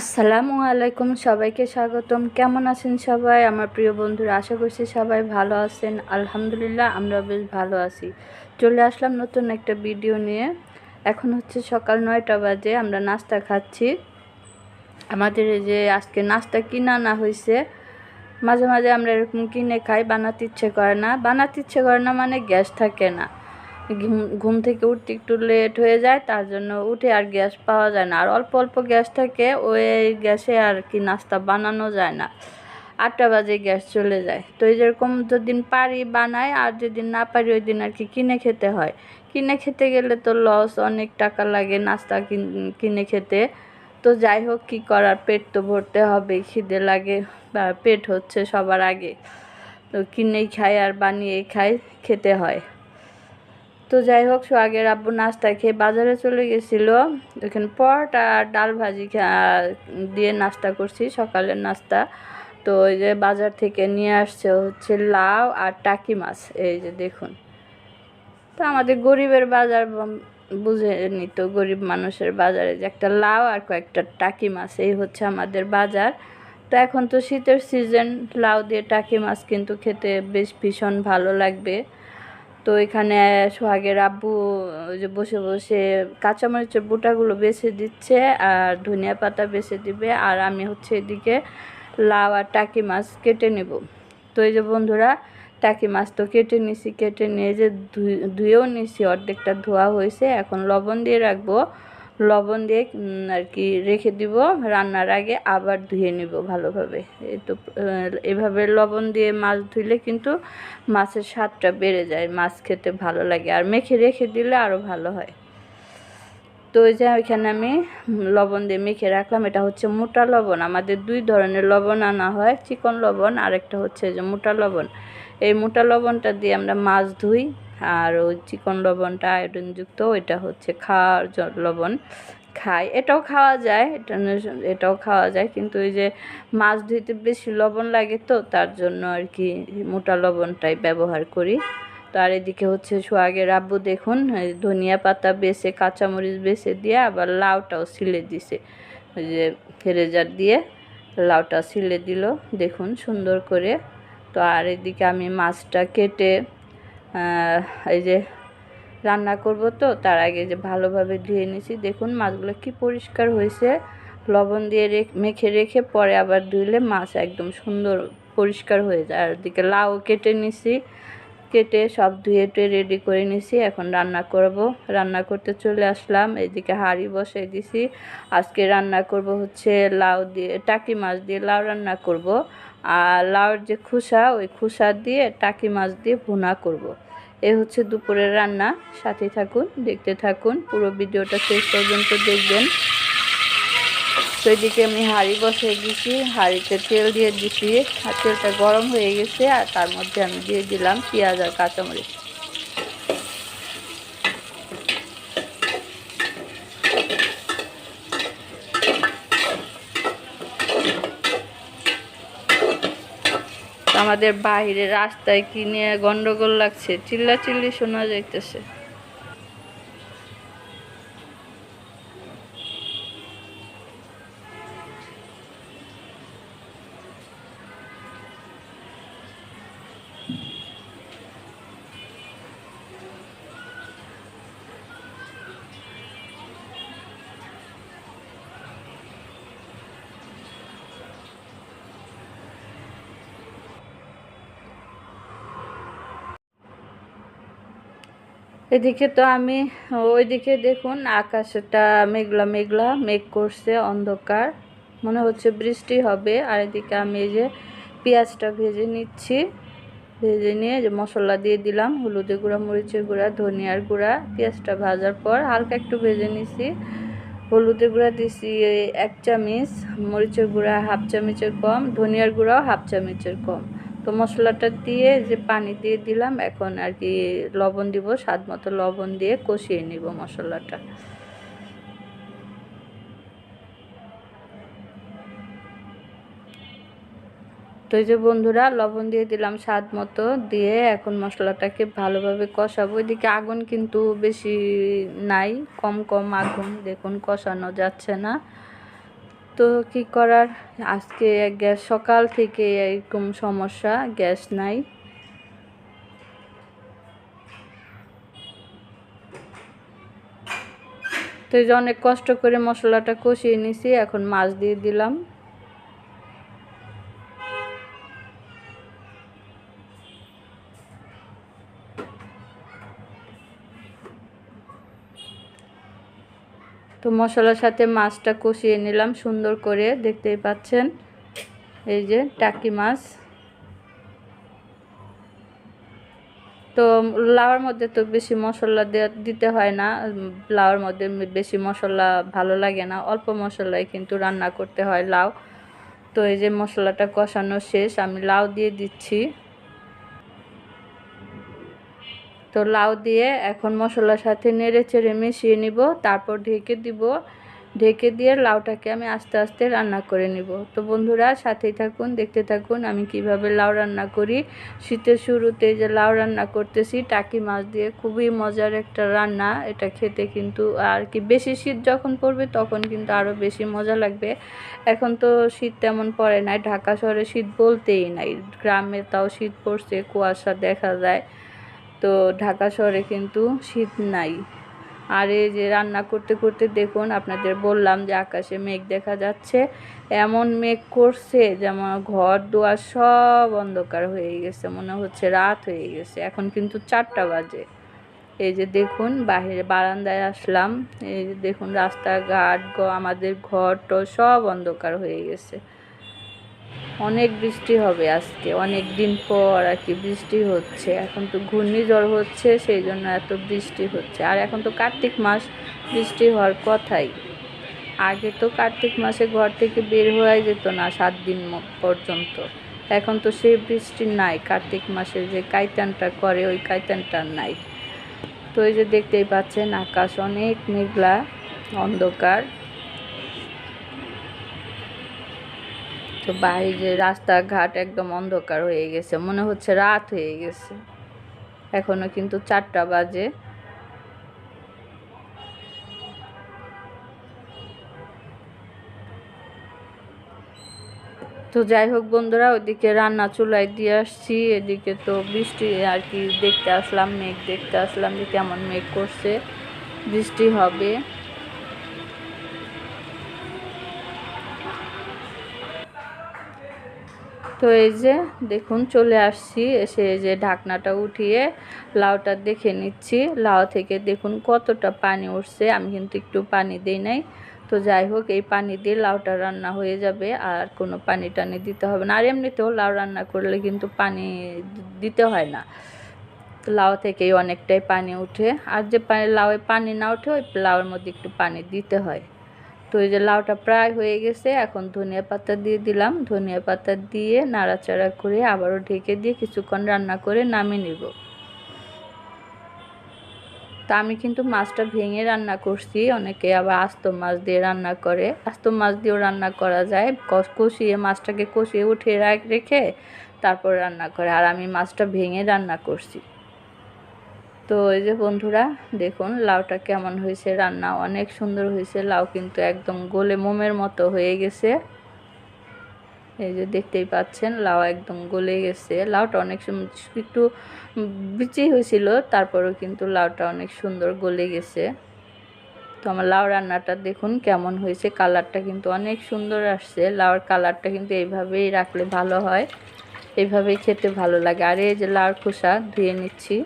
আসসালামু আলাইকুম, সবাইকে স্বাগতম। কেমন আছেন সবাই? আমার প্রিয় বন্ধুরা, আশা করছি সবাই ভালো আছেন। আলহামদুলিল্লাহ আমরা বেশ ভালো আছি। চলে আসলাম নতুন একটা ভিডিও নিয়ে। এখন হচ্ছে সকাল নয়টা বাজে, আমরা নাস্তা খাচ্ছি। আমাদের যে আজকে নাস্তা কিনা না হয়েছে। মাঝে মাঝে আমরা এরকম কিনে খাই, বানাতে ইচ্ছে করে না। বানাতে ইচ্ছে করে না মানে গ্যাস থাকে না। ঘুম ঘুম থেকে উঠতে একটু লেট হয়ে যায়, তার জন্য উঠে আর গ্যাস পাওয়া যায় না। আর অল্প অল্প গ্যাস থাকে, ওই গ্যাসে আর কি নাস্তা বানানো যায় না। আটটা বাজে গ্যাস চলে যায়। তো এই যেরকম যেদিন পারি বানাই, আর যেদিন না পারি ওই দিন আর কি কিনে খেতে হয়। কিনে খেতে গেলে তো লস অনেক টাকা লাগে নাস্তা কিনে খেতে। তো যাই হোক, কী করার? পেট তো ভরতে হবে, খিদে লাগে, বা পেট হচ্ছে সবার আগে। তো কিনেই খাই আর বানিয়েই খাই, খেতে হয়। তো যাই হোক সোহাগের আব্বু নাস্তা খেয়ে বাজারে চলে গেছিল। ওখানে পরোটা আর ডাল ভাজি দিয়ে নাস্তা করছি, সকালের নাস্তা। তো ওই যে বাজার থেকে নিয়ে আসছে হচ্ছে লাউ আর টাকি মাছ, এই যে দেখুন। তো আমাদের গরিবের বাজার বুঝে নিত গরিব মানুষের বাজারে যে একটা লাউ আর কয়েকটা টাকি মাছ, এই হচ্ছে আমাদের বাজার। তো এখন তো শীতের সিজন লাউ দিয়ে টাকি মাছ কিন্তু খেতে বেশ ভীষণ ভালো লাগবে। তো এখানে সোহাগের আব্বু যে বসে বসে কাঁচামরিচের বুটাগুলো বেছে দিচ্ছে আর ধনিয়া পাতা বেছে দিবে। আর আমি হচ্ছে এদিকে লাউ আর টাকি মাছ কেটে নেব। তো এই যে বন্ধুরা, টাকি মাছ তো কেটে নিছি, কেটে নিয়ে যে ধুয়েও নিছি, অর্ধেকটা ধোয়া হয়েছে। এখন লবণ দিয়ে রাখব। লবণ দিয়ে আর কি রেখে দিব। রান্নার আগে আবার ধুয়ে নিব ভালোভাবে। এই তো এভাবে লবণ দিয়ে মাছ ধুইলে কিন্তু মাছের স্বাদটা বেড়ে যায়, মাছ খেতে ভালো লাগে। আর মেখে রেখে দিলে আরও ভালো হয়। তো ওই যে ওইখানে আমি লবণ দিয়ে মেখে রাখলাম। এটা হচ্ছে মোটা লবণ। আমাদের দুই ধরনের লবণ আনা হয়। চিকন লবণ, আরেকটা হচ্ছে যে মোটা লবণ। এই মোটা লবণটা দিয়ে আমরা মাছ ধুই। আর ওই চিকন লবণটা আয়োডিনযুক্ত ওইটা হচ্ছে খাওয়ার লবণ খাই। এটাও খাওয়া যায়, এটা এটাও খাওয়া যায়, কিন্তু ওই যে মাছ ধুইতে বেশি লবণ লাগে তো, তার জন্য আর কি মোটা লবণটাই ব্যবহার করি। তো আর এদিকে হচ্ছে সোহাগের আব্বু দেখুন ধনিয়া পাতা বেছে, কাঁচামরিচ বেছে দিয়ে আবার লাউটাও সিলে দিছে। ওই যে ফেরেজার দিয়ে লাউটা সিলে দিল, দেখুন সুন্দর করে। তো আর এদিকে আমি মাছটা কেটে এই যে রান্না করব তো, তার আগে যে ভালোভাবে ধুয়ে নিছি। দেখুন মাছগুলো কি পরিষ্কার হয়েছে। লবণ দিয়ে মেখে রেখে পরে আবার ধুইলে মাছ একদম সুন্দর পরিষ্কার হয়ে যায়। আর ওদিকে লাউ কেটে নিছি। কেটে সব ধুয়ে টুয়ে রেডি করে নিছি। এখন রান্না করব। রান্না করতে চলে আসলাম। এদিকে হাঁড়ি বসাই দিছি। আজকে রান্না করব হচ্ছে লাউ দিয়ে, টাকি মাছ দিয়ে লাউ রান্না করব। আর লাউর যে খোসা, ওই খোসা দিয়ে টাকি মাছ দিয়ে ভুনা করব। এ হচ্ছে দুপুরের রান্না। সাথে থাকুন, দেখতে থাকুন। পুরো ভিডিওটা শেষ পর্যন্ত দেখবেন। সেদিকে আমি হাঁড়ি বসিয়ে দিয়েছি। হাঁড়িতে তেল দিয়ে দিছি আর তেলটা গরম হয়ে গেছে আর তার মধ্যে আমি দিয়ে দিলাম পেঁয়াজ আর কাঁচামরিচ। আমাদের বাইরে রাস্তায় কি নিয়ে গন্ডগোল লাগছে চিল্লা চিল্লি শোনা যাইতেছে। এদিকে তো আমি, ওইদিকে দেখুন, আকাশটা মেঘলা মেঘলা, মেঘ করছে, অন্ধকার। মনে হচ্ছে বৃষ্টি হবে। আর এদিকে আমি এই যে পেঁয়াজটা ভেজে নিচ্ছি। ভেজে নিয়ে যে মশলা দিয়ে দিলাম, হলুদের গুঁড়া, মরিচের গুঁড়া, ধনিয়ার গুঁড়া। পেঁয়াজটা ভাজার পর হালকা একটু ভেজে নিছি। হলুদের গুঁড়া দিছি এক চামচ, মরিচের গুঁড়া হাফ চামচের কম, ধনিয়ার গুঁড়াও হাফ চামচের কম। তো মশলাটা দিয়ে যে পানি দিয়ে দিলাম, এখন আর কি লবণ দিব, স্বাদ মতো লবণ দিয়ে কষিয়ে নিব মশলাটা। তো যে বন্ধুরা, লবণ দিয়ে দিলাম স্বাদ মতো, দিয়ে এখন মশলাটাকে ভালোভাবে কষাবো। এদিকে আগুন কিন্তু বেশি নাই, কম কম আগুন, দেখুন কষানো যাচ্ছে না। তো কি করার? আজকে গ্যাস, সকাল থেকে এরকম সমস্যা, গ্যাস নাই। তো এই যে অনেক কষ্ট করে মশলাটা কষিয়ে নিছি, এখন মাছ দিয়ে দিলাম। মশলার সাথে মাছটা কষিয়ে নিলাম, সুন্দর করে। দেখতেই পাচ্ছেন? এই যে টাকি মাছ। তো লাউর মধ্যে তো বেশি মশলা দিতে হয় না। লাউর মধ্যে বেশি মশলা ভালো লাগে না। অল্প মশলায় কিন্তু রান্না করতে হয় লাউ। তো এই যে মশলাটা কষানো শেষ, আমি লাউ দিয়ে দিচ্ছি। তো লাউ দিয়ে এখন মশলার সাথে নেড়ে চেড়ে মিশিয়ে নিব, তারপর ঢেকে দিব। ঢেকে দিয়ে লাউটাকে আমি আস্তে আস্তে রান্না করে নিব। তো বন্ধুরা, সাথেই থাকুন, দেখতে থাকুন আমি কীভাবে লাউ রান্না করি। শীতের শুরুতে যে লাউ রান্না করতেছি, টাকি মাছ দিয়ে খুবই মজার একটা রান্না। এটা খেতে কিন্তু আর কি বেশি শীত যখন পড়বে তখন কিন্তু আরও বেশি মজা লাগবে। এখন তো শীত তেমন পড়ে নাই, ঢাকা শহরে শীত বলতেই নাই। গ্রামে তাও শীত পড়ছে, কুয়াশা দেখা যায়। তো ঢাকা শহরে কিন্তু শীত নাই। আর এই যে রান্না করতে করতে দেখুন, আপনাদের বললাম যে আকাশে মেঘ দেখা যাচ্ছে। এমন মেঘ করছে যেমন ঘর দুয়ার সব অন্ধকার হয়ে গেছে, মনে হচ্ছে রাত হয়ে গেছে। এখন কিন্তু চারটা বাজে। এই যে দেখুন, বাহিরে বারান্দায় আসলাম। এই যে দেখুন, রাস্তাঘাট আমাদের ঘর তো সব অন্ধকার হয়ে গেছে। অনেক বৃষ্টি হবে আজকে, অনেক দিন পর আর কি বৃষ্টি হচ্ছে। এখন তো ঘূর্ণিঝড় হচ্ছে, সেই জন্য এত বৃষ্টি হচ্ছে। আর এখন তো কার্তিক মাস, বৃষ্টি হওয়ার কথাই। আগে তো কার্তিক মাসে ঘর থেকে বের হওয়াই যেত না সাত দিন পর্যন্ত। এখন তো সেই বৃষ্টি নাই, কার্তিক মাসে যে কাইতানটা করে, ওই কাইতানটা নাই। তো এই যে দেখতেই পাচ্ছেন, আকাশ অনেক মেঘলা, অন্ধকার। তো বাইরে, রাস্তাঘাট একদম অন্ধকার হয়ে গেছে, মনে হচ্ছে রাত হয়ে গেছে। এখনও কিন্তু চারটা বাজে। তো যাই হোক বন্ধুরা ওইদিকে রান্না চুলাই দিয়ে আসছি, এদিকে তো বৃষ্টি আর কি দেখতে আসলাম, মেঘ দেখতে আসলাম যে কেমন মেঘ করছে, বৃষ্টি হবে। তো এই যে দেখুন, চলে আসছি এসে যে ঢাকনাটা উঠিয়ে লাউটা দেখে নিচ্ছি। লাউ থেকে দেখুন কতটা পানি উঠছে, আমি কিন্তু একটু পানি দিই নাই। তো যাই হোক, এই পানি দিয়ে লাউটা রান্না হয়ে যাবে, আর কোনো পানি টানি দিতে হবে না। আর এমনিতেও লাউ রান্না করলে কিন্তু পানি দিতে হয় না। লাউ থেকেই অনেকটাই পানি উঠে, আর যে পানি, লাউয়ে পানি না উঠে ওই লাউয়ের মধ্যে একটু পানি দিতে হয়। তো এই যে লাউটা প্রায় হয়ে গেছে, এখন ধনিয়া পাতা দিয়ে দিলাম। ধনিয়া পাতা দিয়ে নাড়াচাড়া করে আবারও ঢেকে দিয়ে কিছুক্ষণ রান্না করে নামিয়ে নিব। তা আমি কিন্তু মাছটা ভেঙে রান্না করছি, অনেকে আবার আস্ত মাছ দিয়ে রান্না করে। আস্ত মাছ দিয়েও রান্না করা যায়। কষিয়ে মাছটাকে কষিয়ে উঠিয়ে রেখে তারপর রান্না করে। আর আমি মাছটা ভেঙে রান্না করছি। তো এই যে বন্ধুরা, দেখুন লাউটা কেমন হয়েছে, রান্না অনেক সুন্দর হয়েছে, লাউ কিন্তু একদম গোলে মোমের মতো হয়ে গেছে। এই যে দেখতেই পাচ্ছেন, লাউ একদম গলে গেছে। লাউটা অনেক একটু বিচি হয়েছিল, তারপরেও কিন্তু লাউটা অনেক সুন্দর গলে গেছে। তো আমার লাউ রান্নাটা দেখুন কেমন হয়েছে, কালারটা কিন্তু অনেক সুন্দর আসছে। লাউর কালারটা কিন্তু এইভাবেই রাখলে ভালো হয়, এইভাবেই খেতে ভালো লাগে। আর এই যে লাউর খোসা ধুয়ে নিচ্ছি।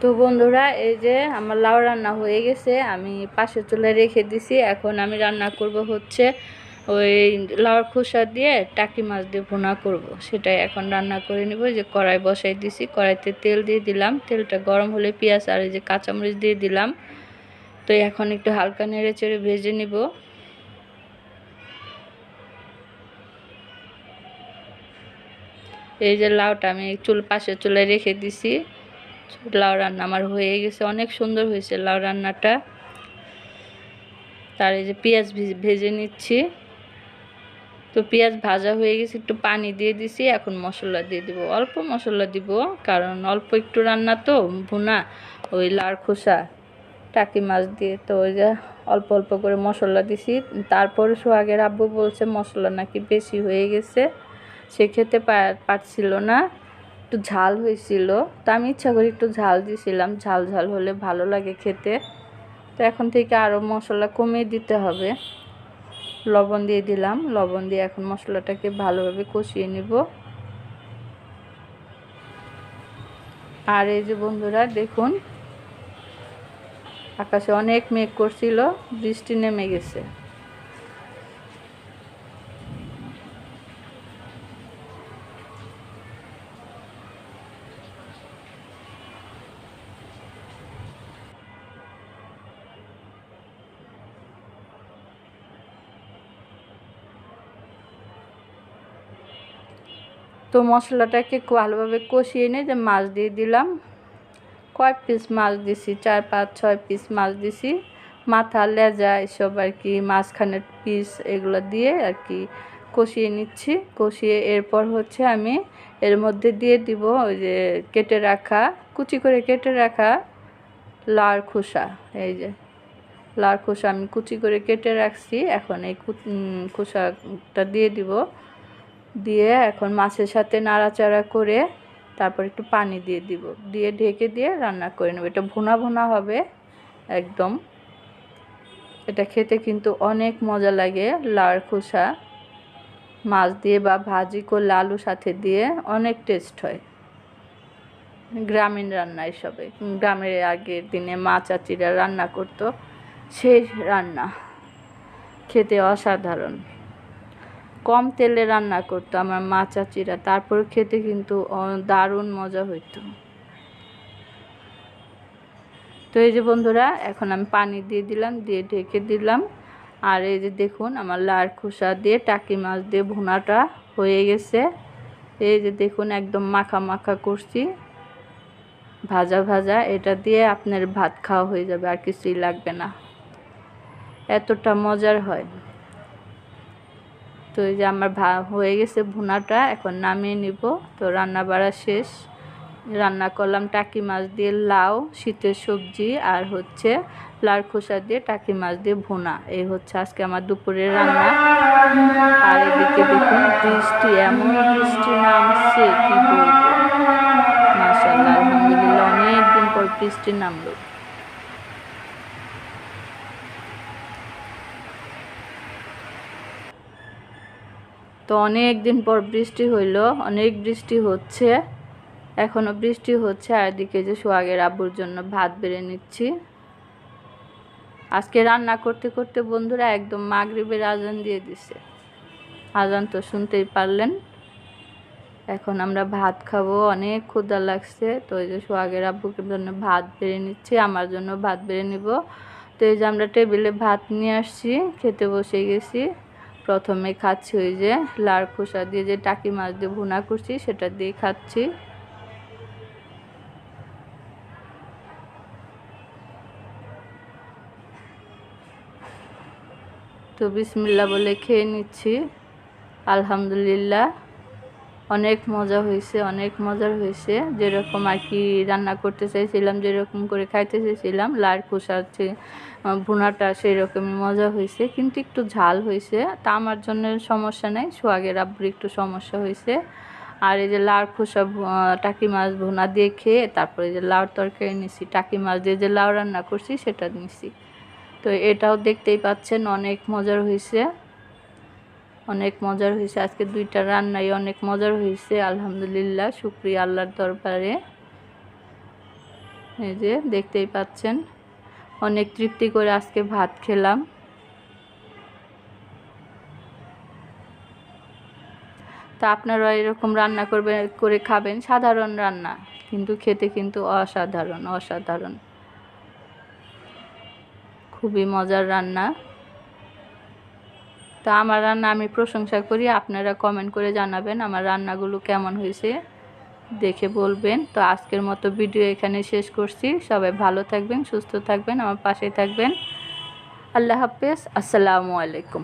তো বন্ধুরা, এই যে আমার লাউ রান্না হয়ে গেছে, আমি পাশের চুলায় রেখে দিছি। এখন আমি রান্না করব হচ্ছে ওই লাউর খোসা দিয়ে টাকি মাছ দিয়ে ভুনা করব। সেটাই এখন রান্না করে নিব। যে কড়াই বসাই দিছি, কড়াইতে তেল দিয়ে দিলাম। তেলটা গরম হলে পেঁয়াজ আর এই যে কাঁচামরিচ দিয়ে দিলাম। তো এখন একটু হালকা নেড়ে চেড়ে ভেজে নিব। এই যে লাউটা আমি চুল পাশে চুলে রেখে দিছি। লাউ রান্না আমার হয়ে গেছে, অনেক সুন্দর হয়েছে লাউ রান্নাটা। তার এই যে পেঁয়াজ ভেজে- নিচ্ছি। তো পেঁয়াজ ভাজা হয়ে গেছে, একটু পানি দিয়ে দিছি, এখন মশলা দিয়ে দিব। অল্প মশলা দিব, কারণ অল্প একটু রান্না তো, ভুনা, ওই লার খোসা, টাকি মাছ দিয়ে তো ওই যে অল্প অল্প করে মশলা দিছি। তারপরে সোহাগের আব্বু বলছে মশলা নাকি বেশি হয়ে গেছে, সে খেতে পারছিল না। একটু ঝাল হয়েছিল, তো আমি ইচ্ছা করে একটু ঝাল দিয়েছিলাম ঝাল ঝাল হলে ভালো লাগে খেতে। তো এখন থেকে আরও মশলা কমিয়ে দিতে হবে। লবণ দিয়ে দিলাম। লবণ দিয়ে এখন মশলাটাকে ভালোভাবে কষিয়ে নিব। আর এই যে বন্ধুরা, দেখুন, আকাশে অনেক মেঘ করছিল, বৃষ্টি নেমে গেছে। তো মশলাটাকে একটু ভালোভাবে কষিয়ে নিয়ে যে মাছ দিয়ে দিলাম। কয় পিস মাছ দিছি, চার, পাঁচ, ছয় পিস মাছ দিছি। মাথা, লেজা এসব আর কি, মাঝখানের পিস এগুলো দিয়ে আর কি কষিয়ে নিচ্ছি। কষিয়ে এরপর হচ্ছে আমি এর মধ্যে দিয়ে দিব ওই যে কেটে রাখা, কুচি করে কেটে রাখা লার খোসা। এই যে লার খোসা আমি কুচি করে কেটে রাখছি। এখন এই খোসাটা দিয়ে দিব। দিয়ে এখন মাছের সাথে নাড়াচাড়া করে তারপর একটু পানি দিয়ে দিব। দিয়ে ঢেকে দিয়ে রান্না করে নেব। এটা ভুনা ভোনা হবে একদম। এটা খেতে কিন্তু অনেক মজা লাগে লার খোসা, মাছ দিয়ে বা ভাজি করলে আলু সাথে দিয়ে অনেক টেস্ট হয়। গ্রামীণ রান্না এসবে। গ্রামের আগের দিনে মা চাচিরা রান্না করতো। সেই রান্না। খেতে অসাধারণ। কম তেলে রান্না করতো আমার মা চাচিরা। তারপর খেতে কিন্তু দারুণ মজা হইতো। তো এই যে বন্ধুরা, এখন আমি পানি দিয়ে দিলাম, দিয়ে ঢেকে দিলাম। আর এই যে দেখুন, আমার লার খোসা দিয়ে টাকি মাছ দিয়ে ভুনাটা হয়ে গেছে। এই যে দেখুন, একদম মাখা মাখা করছি। ভাজা ভাজা, এটা দিয়ে আপনার ভাত খাওয়া হয়ে যাবে, আর কিছুই লাগবে না। এতটা মজার হয়। তো এই যে আমার ভা, হয়ে গেছে ভুনাটা, এখন নামিয়ে নিব। তো রান্না বাড়া শেষ। রান্না করলাম টাকি মাছ দিয়ে লাউ, শীতের সবজি আর হচ্ছে লার খোসা দিয়ে টাকি মাছ দিয়ে ভুনা। এই হচ্ছে আজকে আমার দুপুরের রান্না। আর এদিকে দেখুন বৃষ্টি, এমন বৃষ্টি নামছে, কি বলব? মাশাআল্লাহ, আলহামদুলিল্লাহ অনেক দিন পর বৃষ্টি নামলো। তো অনেক দিন পর বৃষ্টি হইল, অনেক বৃষ্টি হচ্ছে। এখনও বৃষ্টি হচ্ছে, আর এদিকে যে সোহাগের আব্বুর জন্য ভাত বেড়ে নিচ্ছি। আজকে রান্না করতে করতে বন্ধুরা একদম মাগরিবের আজান দিয়ে দিছে। আজান তো শুনতেই পারলেন। এখন আমরা ভাত খাব, অনেক ক্ষুধা লাগছে। তো এই যে সোহাগের আব্বুকে জন্য ভাত বেড়ে নিচ্ছি, আমার জন্য ভাত বেড়ে নিব। তো এই যে আমরা টেবিলে ভাত নিয়ে আসছি, খেতে বসে গেছি। প্রথমে খাচ্ছি ওই যে লার খোসা দিয়ে যে টাকি মাছ দিয়ে ভুনা করছি, সেটা দিয়ে খাচ্ছি। তো বিসমিল্লা বলে খেয়ে নিচ্ছি। আলহামদুলিল্লাহ। অনেক মজা হয়েছে অনেক মজার হয়েছে। যেরকম আর কি রান্না করতে চাইছিলাম যেরকম করে খাইতে চাইছিলাম লার খোসা হচ্ছে আহ, ভুনাটা সেই রকমই মজা হয়েছে। কিন্তু একটু ঝাল হয়েছে তা আমার জন্য সমস্যা নেই সোহাগের আব্বুর একটু সমস্যা হয়েছে। আর এই যে লাউ খোসা টাকি মাছ ভুনা দিয়ে খেয়ে তারপরে যে লাউর তরকারি নিছি টাকি মাছ দিয়ে যে লাউ রান্না করছি সেটা নিছি। তো এটাও দেখতেই পাচ্ছেন অনেক মজার হয়েছে। অনেক মজার হয়েছে। আজকে দুইটা রান্নাই অনেক মজার হয়েছে। আলহামদুলিল্লাহ, শুক্রিয়া আল্লাহর দরবারে। এই যে, দেখতেই পাচ্ছেন, অনেক তৃপ্তি করে আজকে ভাত খেলাম। তা আপনারা এরকম রান্না করবে, করে খাবেন, সাধারণ রান্না, কিন্তু খেতে কিন্তু অসাধারণ অসাধারণ। খুবই মজার রান্না। তা আমার রান্না আমি প্রশংসা করি, আপনারা কমেন্ট করে জানাবেন আমার রান্নাগুলো কেমন হয়েছে, দেখে বলবেন। তো আজকের মতো ভিডিও এখানে শেষ করছি, সবাই ভালো থাকবেন, সুস্থ থাকবেন, আমার পাশে থাকবেন। আল্লাহ হাফেজ, আসসালামু আলাইকুম।